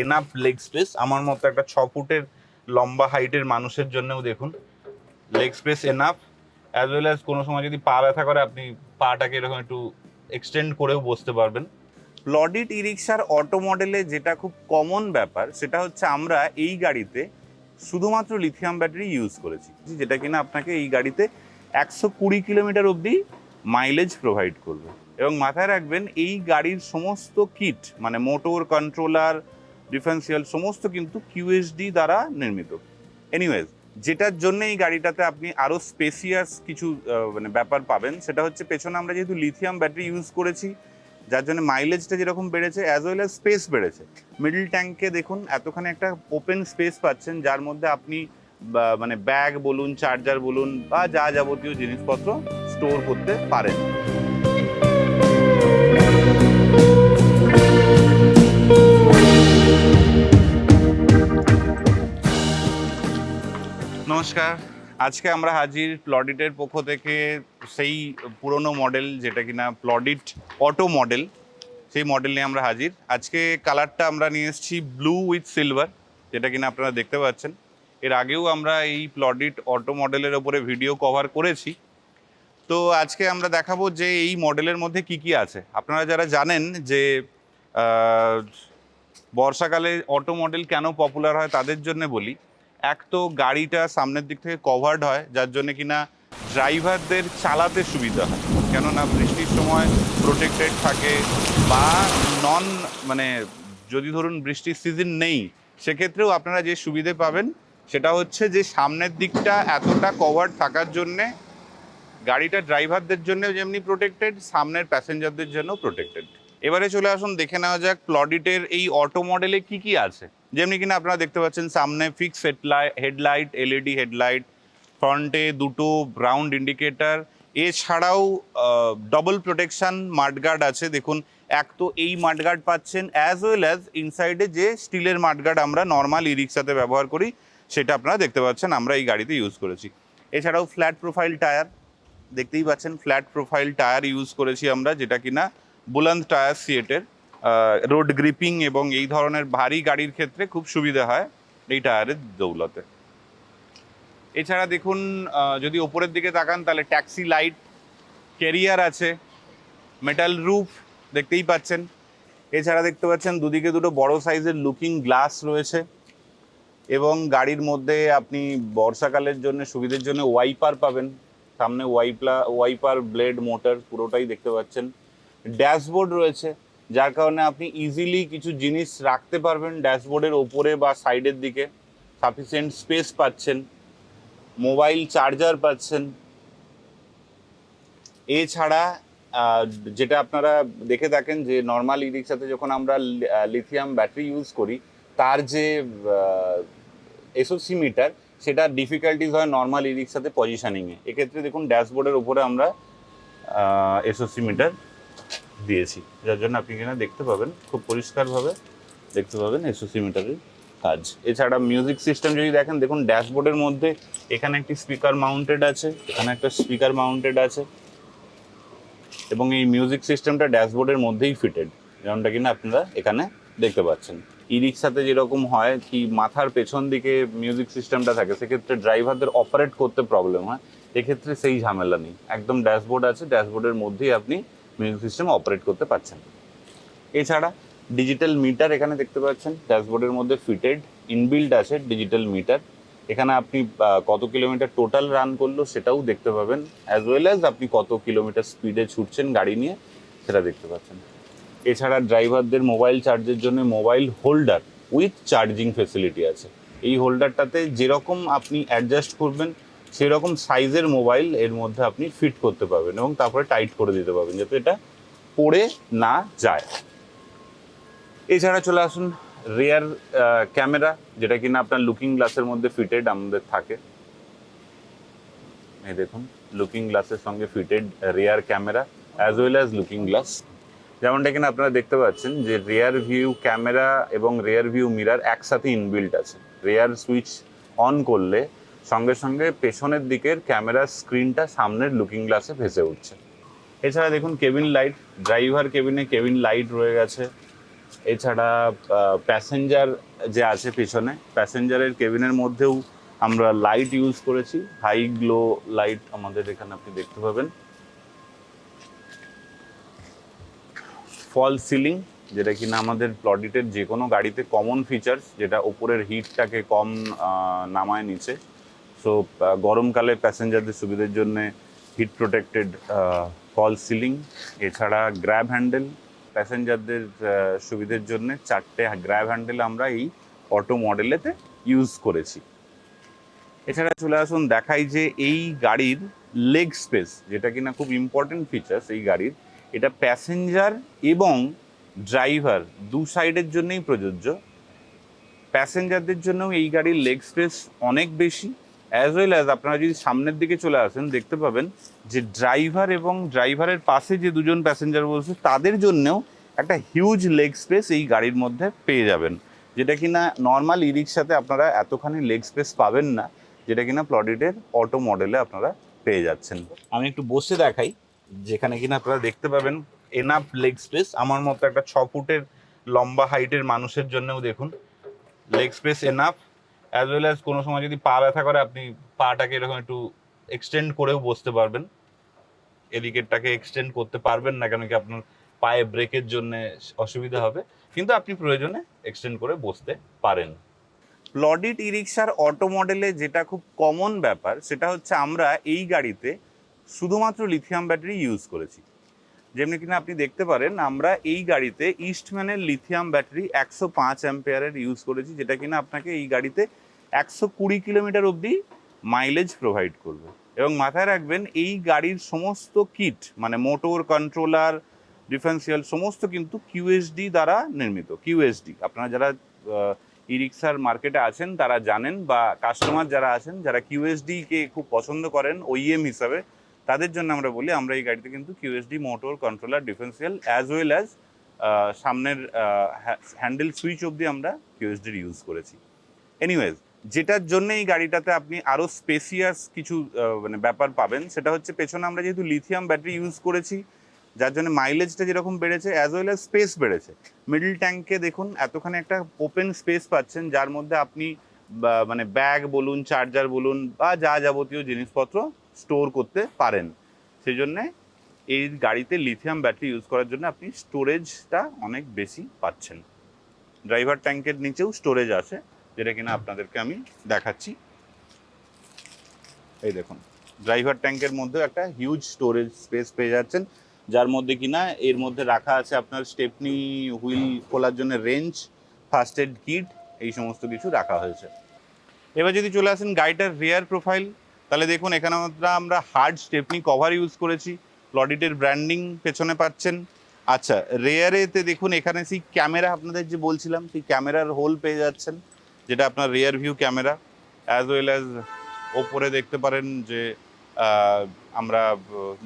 Enough leg space আমার মতো একটা ছ ফুটের লম্বা হাইটের মানুষের জন্যও দেখুন leg space enough as well as কোনো সময় যদি পা ব্যথা করে, আপনি পাটাকে এরকম একটু এক্সটেন্ড করেও বসতে পারবেন। প্লডিট ই রিক্সার অটো মডেলে যেটা খুব কমন ব্যাপার, সেটা হচ্ছে আমরা এই গাড়িতে শুধুমাত্র লিথিয়াম ব্যাটারি ইউজ করেছি যেটা কিনা আপনাকে এই গাড়িতে একশো কুড়ি কিলোমিটার অবধি মাইলেজ প্রোভাইড করবে। এবং মাথায় রাখবেন, এই গাড়ির সমস্ত কিট মানে মোটর কন্ট্রোলার ডিফারেন্সিয়াল সমস্ত কিন্তু কিউএসডি দ্বারা নির্মিত। এনিওয়েজ যেটার জন্য এই গাড়িটাতে আপনি আরও স্পেসিয়াস কিছু মানে ব্যাপার পাবেন, সেটা হচ্ছে পেছনে আমরা যেহেতু লিথিয়াম ব্যাটারি ইউজ করেছি, যার জন্য মাইলেজটা যেরকম বেড়েছে অ্যাজ ওয়েল অ্যাজ স্পেস বেড়েছে। মিডল ট্যাঙ্কে দেখুন, এতখানি একটা ওপেন স্পেস পাচ্ছেন, যার মধ্যে আপনি মানে ব্যাগ বলুন চার্জার বলুন, বা যা যাবতীয় জিনিসপত্র স্টোর করতে পারেন। নমস্কার। আজকে আমরা হাজির প্লডিটের পক্ষ থেকে সেই পুরনো মডেল যেটা কিনা প্লডিট অটো মডেল সেই মডেল নিয়ে আমরা হাজির। আজকে কালারটা আমরা নিয়ে এসেছি ব্লু উইথ সিলভার যেটা কিনা আপনারা দেখতে পাচ্ছেন। এর আগেও আমরা এই প্লডিট অটো মডেলের ওপরে ভিডিও কভার করেছি। তো আজকে আমরা দেখাবো যে এই মডেলের মধ্যে কি কি আছে। আপনারা যারা জানেন যে বর্ষাকালে অটো মডেল কেন পপুলার হয় তাদের জন্য বলি। এক তো গাড়িটা সামনের দিক থেকে কভার্ড হয়, যার জন্য কিনা ড্রাইভারদের চালাতে সুবিধা হয়। কেননা বৃষ্টির সময় প্রোটেক্টেড থাকে বা নন মানে যদি ধরুন বৃষ্টির সিজন নেই, সেক্ষেত্রেও আপনারা যে সুবিধে পাবেন সেটা হচ্ছে যে সামনের দিকটা এতটা কভার থাকার জন্যে গাড়িটা ড্রাইভারদের জন্য যেমনি প্রোটেক্টেড সামনের প্যাসেঞ্জারদের জন্য প্রোটেক্টেড এবারে চলে আসুন, দেখে নেওয়া যাক প্লডিটের এই অটো মডেলে কি কি আছে। যেমনি কিনা আপনারা দেখতে পাচ্ছেন, সামনে ফিক্স হেডলাইট এলইডি হেডলাইট ফ্রন্টে দুটো রাউন্ড ইন্ডিকেটর এছাড়াও ডবল প্রোটেকশন মাডগার্ড আছে। দেখুন, এক তো এই মাডগার্ড পাচ্ছেন অ্যাজ ওয়েল অ্যাজ ইনসাইডে যে স্টিলের মাডগার্ড আমরা নর্মাল ই রিক্সাতে ব্যবহার করি, সেটা আপনারা দেখতে পাচ্ছেন, আমরা এই গাড়িতে ইউজ করেছি। এছাড়াও ফ্ল্যাট প্রোফাইল টায়ার দেখতেই পাচ্ছেন ফ্ল্যাট প্রোফাইল টায়ার ইউজ করেছি আমরা, যেটা কিনা বুলন্দ টায়ার সিয়েটের রোড গ্রিপিং এবং এই ধরনের ভারী গাড়ির ক্ষেত্রে খুব সুবিধা হয় এই টায়ারের দৌলতে। এছাড়া দেখুন যদি ওপরের দিকে তাকান, তাহলে ট্যাক্সি লাইট, ক্যারিয়ার আছে, মেটাল রুফ দেখতেই পাচ্ছেন। এছাড়া দেখতে পাচ্ছেন, দুদিকে দুটো বড় সাইজের লুকিং গ্লাস রয়েছে এবং গাড়ির মধ্যে আপনি বর্ষাকালের জন্য, সুবিধের জন্য ওয়াইপার পাবেন। সামনে ওয়াইপলা, ওয়াইপার, ব্লেড, মোটর পুরোটাই দেখতে পাচ্ছেন। ড্যাশবোর্ড রয়েছে, যার কারণে আপনি ইজিলি কিছু জিনিস রাখতে পারবেন ড্যাশবোর্ডের ওপরে বা সাইডের দিকে। সাফিসিয়েন্ট স্পেস পাচ্ছেন মোবাইল চার্জার পাচ্ছেন। এছাড়া যেটা আপনারা দেখে থাকেন যে নর্মাল ই রিক্সাতে যখন আমরা লিথিয়াম ব্যাটারি ইউজ করি, তার যে এসওসি মিটার সেটা ডিফিকাল্টিস হয় নর্মাল ই রিক্সাতে পজিশনিংয়ে এক্ষেত্রে দেখুন, ড্যাশবোর্ডের উপরে আমরা এসওসি মিটার দিয়েছি, যার জন্য আপনি কিনা দেখতে পাবেন, খুব পরিষ্কারভাবে দেখতে পাবেন এসওসি মিটারের কাজ। এছাড়া মিউজিক সিস্টেম যদি দেখেন, দেখুন ড্যাশবোর্ডের মধ্যে এখানে একটি স্পিকার মাউন্টেড আছে, এখানে একটা স্পিকার মাউন্টেড আছে, এবং এই মিউজিক সিস্টেমটা ড্যাশবোর্ডের মধ্যেই ফিটেড যেমনটা কিনা আপনারা এখানে দেখতে পাচ্ছেন। ই রিক্সাতে যেরকম হয় কি মাথার পেছন দিকে মিউজিক সিস্টেমটা থাকে, সেক্ষেত্রে ড্রাইভারদের অপারেট করতে প্রবলেম হয়, এক্ষেত্রে সেই ঝামেলা নেই। একদম ড্যাশবোর্ড আছে ড্যাশবোর্ডের মধ্যেই আপনি মিউজিক সিস্টেম অপারেট করতে পারছেন। এছাড়া ডিজিটাল মিটার এখানে দেখতে পাচ্ছেন, ড্যাশবোর্ডের মধ্যে ফিটেড ইনবিল্ড আছে ডিজিটাল মিটার। এখানে আপনি কত কিলোমিটার টোটাল রান করল সেটাও দেখতে পাবেন অ্যাজ ওয়েল অ্যাজ আপনি কত কিলোমিটার স্পিডে ছুটছেন গাড়ি নিয়ে, সেটা দেখতে পাচ্ছেন। এছাড়া ড্রাইভারদের মোবাইল চার্জের জন্য mobile holder with charging facility আছে। এই হোল্ডারটাতে যেরকম আপনি অ্যাডজাস্ট করবেন সেরকম সাইজের মোবাইল এর মধ্যে আপনি ফিট করতে পারবেন এবং তারপরে টাইট করে দিতে পারবেন যাতে এটা পড়ে না যায়। এছাড়া চলে আসুন রেয়ার ক্যামেরা যেটা কিনা আপনার লুকিং গ্লাসের মধ্যে ফিটেড আমাদের থাকে। এই দেখুন লুকিং গ্লাসের সঙ্গে fitted rear camera as well as looking glass যেমনটা কিনা আপনারা দেখতে পাচ্ছেন যে রেয়ার ভিউ ক্যামেরা এবং রেয়ার ভিউ মিরার একসাথে ইনবিল্ট আছে। রেয়ার সুইচ অন করলে সঙ্গে সঙ্গে পেছনের দিকের ক্যামেরার স্ক্রিনটা সামনের লুকিং গ্লাসে ভেসে উঠছে। এছাড়া দেখুন কেবিন লাইট ড্রাইভার কেবিনে কেবিন লাইট রয়ে গেছে। এছাড়া প্যাসেঞ্জার যে আছে পেছনে প্যাসেঞ্জারের কেবিনের মধ্যেও আমরা লাইট ইউজ করেছি। হাই গ্লো লাইট আমাদের এখানে আপনি দেখতে পাবেন। ফল সিলিং যেটা কিনা আমাদের প্লডিটের যে কোনো গাড়িতে কমন ফিচার্স যেটা ওপরের হিটটাকে কম নামায় নিচে। সো গরমকালে প্যাসেঞ্জারদের সুবিধার জন্য হিট প্রোটেক্টেড ফল সিলিং এছাড়া গ্র্যাব হ্যান্ডেল প্যাসেঞ্জারদের সুবিধার জন্য চারটে গ্র্যাব হ্যান্ডেল আমরা এই অটো মডেলেতে ইউজ করেছি। এছাড়া চলে আসুন, দেখাই যে এই গাড়ির লেগ স্পেস যেটা কিনা খুব ইম্পর্টেন্ট ফিচার্স এই গাড়ির, এটা প্যাসেঞ্জার এবং ড্রাইভার দু সাইডের জন্যই প্রযোজ্য। প্যাসেঞ্জারদের জন্যও এই গাড়ির লেগ স্পেস অনেক বেশি অ্যাজ ওয়েল অ্যাজ আপনারা যদি সামনের দিকে চলে আসেন, দেখতে পাবেন যে ড্রাইভার এবং ড্রাইভারের পাশে যে দুজন প্যাসেঞ্জার বসে, তাদের জন্যও একটা হিউজ লেগ স্পেস এই গাড়ির মধ্যে পেয়ে যাবেন। যেটা কিনা নর্মাল ই রিক্সাতে আপনারা এতখানি লেগ স্পেস পাবেন না, যেটা কিনা প্লডিটের অটো মডেলে আপনারা পেয়ে যাচ্ছেন। আমি একটু বসে দেখাই, যেখানে কিনা আপনারা দেখতে পাবেন এনাফ লেগ স্পেস আমার মতো একটা ছ ফুটের লম্বা হাইটের মানুষের জন্যও দেখুন leg space enough as well as কোনো সময় যদি পা ব্যথা করে, আপনি পাটাকে এরকম একটু এক্সটেন্ড করেও বসতে পারবেন। এদিকেরটাকে এক্সটেন্ড করতে পারবেন না কেন কি আপনার পায়ে ব্রেকের জন্য অসুবিধা হবে। কিন্তু আপনি প্রয়োজনে এক্সটেন্ড করে বসতে পারেন। প্লডিট ই রিক্সার অটো মডেলে যেটা খুব কমন ব্যাপার, সেটা হচ্ছে আমরা এই গাড়িতে শুধুমাত্র লিথিয়াম ব্যাটারি ইউজ করেছি। যেমনি কিনা আপনি দেখতে পারেন, আমরা এই গাড়িতে ইস্টম্যানের লিথিয়াম ব্যাটারি একশো পাঁচ অ্যাম্পেয়ারের ইউজ করেছি, যেটা কিনা আপনাকে এই গাড়িতে একশো কুড়ি কিলোমিটার অবধি মাইলেজ প্রোভাইড করবে। এবং মাথায় রাখবেন, এই গাড়ির সমস্ত কিট মানে মোটর কন্ট্রোলার ডিফারেন্সিয়াল সমস্ত কিন্তু কিউএসডি দ্বারা নির্মিত। কিউএসডি আপনারা যারা ই রিক্সার মার্কেটে আছেন, তারা জানেন বা কাস্টমার যারা আছেন, যারা কিউএসডি কে খুব পছন্দ করেন ওইএম হিসাবে, তাদের জন্য আমরা বলি, আমরা এই গাড়িতে কিন্তু QSD motor controller differential as well as সামনের হ্যান্ডেল সুইচ অবধি আমরা কিউএসডির ইউজ করেছি। এনিওয়েজ যেটার জন্য এই গাড়িটাতে আপনি আরও স্পেসিয়াস কিছু মানে ব্যাপার পাবেন, সেটা হচ্ছে পেছনে আমরা যেহেতু লিথিয়াম ব্যাটারি ইউজ করেছি, যার জন্য মাইলেজটা যেরকম বেড়েছে অ্যাজ ওয়েল অ্যাজ স্পেস বেড়েছে। মিডল ট্যাঙ্কে দেখুন, এতখানি একটা ওপেন স্পেস পাচ্ছেন, যার মধ্যে আপনি মানে ব্যাগ বলুন চার্জার বলুন, বা যা যাবতীয় জিনিসপত্র স্টোর করতে পারেন। সেই জন্যে এই গাড়িতে লিথিয়াম ব্যাটারি ইউজ করার জন্য আপনি স্টোরেজটা অনেক বেশি পাচ্ছেন। ড্রাইভার ট্যাঙ্কের নিচেও স্টোরেজ আছে। যেটা কিনা আপনাদেরকে আমি দেখাচ্ছি। এই দেখুন, ড্রাইভার ট্যাঙ্কের মধ্যে একটা হিউজ স্টোরেজ স্পেস পেয়ে যাচ্ছেন, যার মধ্যে কিনা এর মধ্যে রাখা আছে আপনার স্টেপনি হুইল খোলার জন্য রেঞ্জ ফার্স্ট এড কিট এই সমস্ত কিছু রাখা হয়েছে। এবার যদি চলে আসেন গাড়িটার রেয়ার প্রোফাইল তাহলে দেখুন এখানে আমরা হার্ড স্টেপনি কভার ইউজ করেছি প্লডিটের ব্র্যান্ডিং পেছনে পাচ্ছেন। আচ্ছা রেয়ারেতে দেখুন এখানে সেই ক্যামেরা আপনাদের যে বলছিলাম, সেই ক্যামেরার হোল পেয়ে যাচ্ছেন। যেটা আপনার rear view camera as well as ওপরে দেখতে পারেন যে আমরা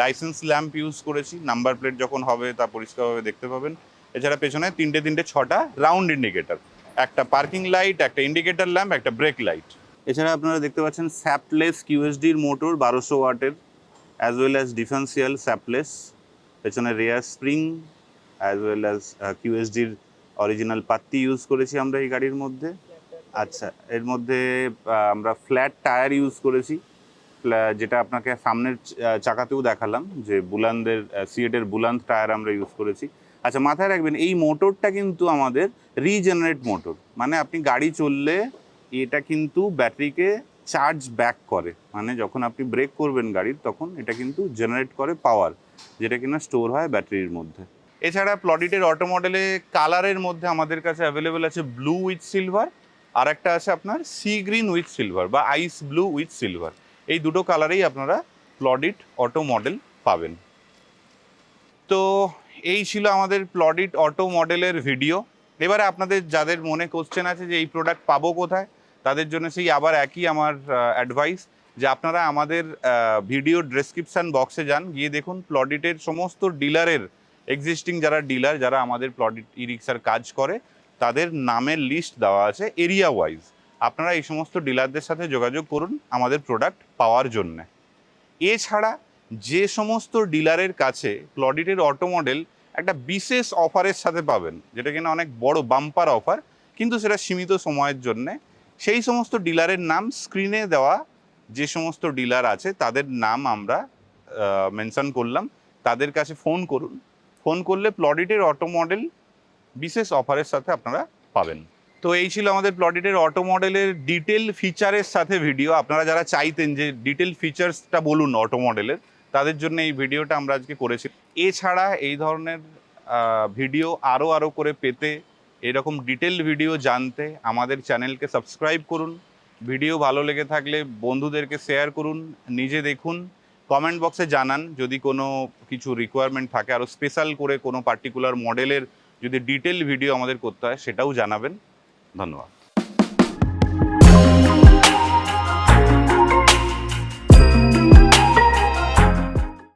লাইসেন্স ল্যাম্প ইউজ করেছি নাম্বার প্লেট যখন হবে তা পরিষ্কারভাবে দেখতে পাবেন। এছাড়া পেছনে তিনটে তিনটে, ছটা রাউন্ড ইন্ডিকেটর একটা পার্কিং লাইট একটা ইন্ডিকেটার ল্যাম্প একটা ব্রেক লাইট এছাড়া আপনারা দেখতে পাচ্ছেন স্যাপলেস কিউএসডির মোটর বারোশো ওয়াটের অ্যাজ ওয়েল অ্যাজ ডিফেন্সিয়াল স্যাপলেস পেছনে rear spring as well as কিউএসডির original পাত্তি ইউজ করেছি আমরা এই গাড়ির মধ্যে। আচ্ছা এর মধ্যে আমরা ফ্ল্যাট টায়ার ইউজ করেছি। যেটা আপনাকে সামনের চাকাতেও দেখালাম, যে বুলান্দের সিএটের বুলান্দ টায়ার আমরা ইউজ করেছি। আচ্ছা মাথায় রাখবেন, এই মোটরটা কিন্তু আমাদের রিজেনারেট মোটর। মানে আপনি গাড়ি চললে এটা কিন্তু ব্যাটারিকে চার্জ ব্যাক করে। মানে যখন আপনি ব্রেক করবেন গাড়ির, তখন এটা কিন্তু জেনারেট করে পাওয়ার, যেটা কিনা স্টোর হয় ব্যাটারির মধ্যে। এছাড়া প্লডিটের অটো মডেলে কালারের মধ্যে আমাদের কাছে অ্যাভেলেবেল আছে ব্লু উইথ সিলভার আর একটা আছে আপনার সি গ্রিন উইথ সিলভার বা আইস ব্লু উইথ সিলভার এই দুটো কালারেই আপনারা প্লডিট অটো মডেল পাবেন। তো এই ছিল আমাদের প্লডিট অটো মডেলের ভিডিও এবারে আপনাদের যাদের মনে কোশ্চেন আছে যে এই প্রোডাক্ট পাবো কোথায়, তাদের জন্য সেই আবার একই আমার অ্যাডভাইস যে আপনারা আমাদের ভিডিও ডেসক্রিপশন বক্সে যান, গিয়ে দেখুন প্লডিটের সমস্ত ডিলারের এক্সিস্টিং যারা ডিলার যারা আমাদের প্লডিট ই রিক্সার কাজ করে তাদের নামের লিস্ট দেওয়া আছে এরিয়া ওয়াইজ আপনারা এই সমস্ত ডিলারদের সাথে যোগাযোগ করুন আমাদের প্রোডাক্ট পাওয়ার জন্যে। এছাড়া যে সমস্ত ডিলারের কাছে প্লডিটের অটো মডেল একটা বিশেষ অফারের সাথে পাবেন, যেটা কিনা অনেক বড় বাম্পার অফার কিন্তু সেটা সীমিত সময়ের জন্যে। সেই সমস্ত ডিলারের নাম স্ক্রিনে দেওয়া যে সমস্ত ডিলার আছে, তাদের নাম আমরা মেনশন করলাম। তাদের কাছে ফোন করুন। ফোন করলে প্লডিটের অটো মডেল বিশেষ অফারের সাথে আপনারা পাবেন। তো এই ছিল আমাদের প্লডিটের অটো মডেলের ডিটেল ফিচারের সাথে ভিডিও। আপনারা যারা চাইতেন যে ডিটেল ফিচার্সটা বলুন অটো মডেলের, তাদের জন্য এই ভিডিওটা আমরা আজকে করেছি। এছাড়া এই ধরনের ভিডিও আরও আরও করে পেতে এরকম ডিটেল ভিডিও জানতে আমাদের চ্যানেলকে সাবস্ক্রাইব করুন। ভিডিও ভালো লেগে থাকলে বন্ধুদেরকে শেয়ার করুন, নিজে দেখুন, কমেন্ট বক্সে জানান। যদি কোনো কিছু রিকোয়ারমেন্ট থাকে আরও স্পেশাল করে কোনো পার্টিকুলার মডেলের যদি ডিটেল ভিডিও আমাদের করতে হয় সেটাও জানাবেন। ধন্যবাদ।